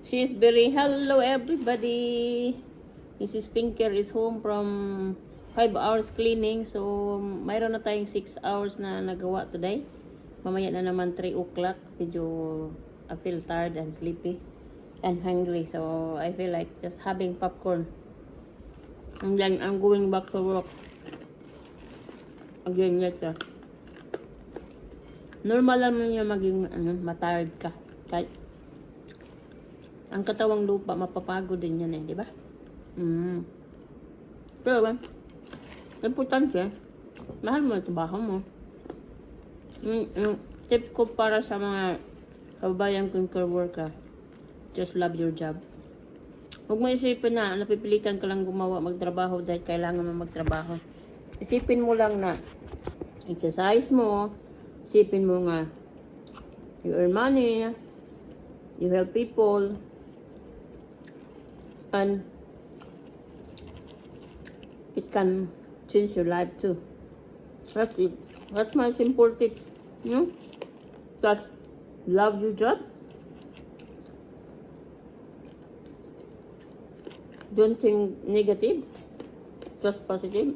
She is very hello everybody. Mrs. Tinker is home from 5 hours cleaning. So, mayroon na tayong 6 hours na nagawa today. Mamaya na naman 3 o'clock. Medyo I feel tired and sleepy and hungry. So, I feel like just having popcorn. And then, I'm going back to work. Again later. Normal lang niya maging ano, matired ka. Kahit ang katawang lupa, mapapagod din yan eh, di ba? Mm. Pero, ba, importante, mahal mo yung trabaho mo. Mm, yung tip ko para sa mga kababayang concur worker, just love your job. Huwag mo isipin na napipilitan ka lang gumawa, magtrabaho dahil kailangan mo magtrabaho. Isipin mo lang na exercise mo, isipin mo nga you earn money, you help people, and it can change your life too. That's it. That's my simple tips. You know? Just love your job. Don't think negative. Just positive.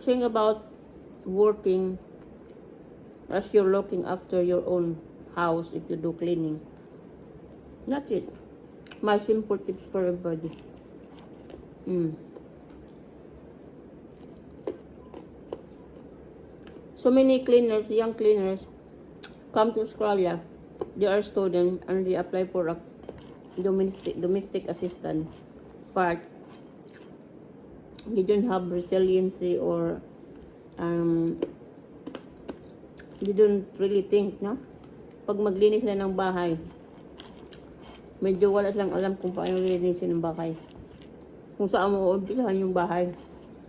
Think about working as you're looking after your own house if you do cleaning. That's it. My simple tips for everybody. Mm. So many cleaners, young cleaners, come to Australia. They are students and they apply for a domestic domestic assistant part. They don't have resiliency or um, they don't really think, no? Pag maglinis na ng bahay, medyo wala silang alam kung paano linisin ng bahay. Kung saan mo umpisahan yung bahay.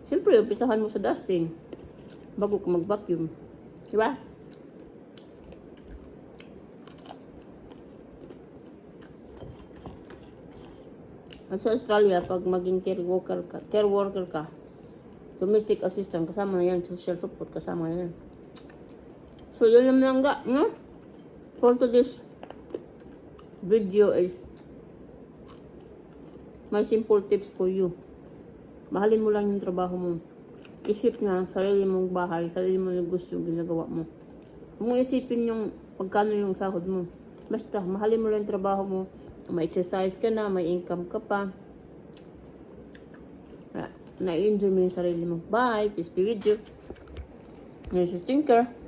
Siyempre, umpisahan mo sa dusting bago ka mag-vacuum. Diba? At sa Australia, pag maging care worker ka, care worker ka, domestic assistant, kasama na yan, social support, kasama na yan. So, yun lang ga, no? For today's video is my simple tips for you. Mahalin mo lang yung trabaho mo. Isip na, sarili mong bahay, sarili mo yung gusto yung ginagawa mo. Huwag isipin yung pagkano yung sahod mo. Basta, mahalin mo lang yung trabaho mo. May exercise ka na, may income ka pa. Na- Na-enjoy mo yung sarili mo. Bye! Peace be with you. This is.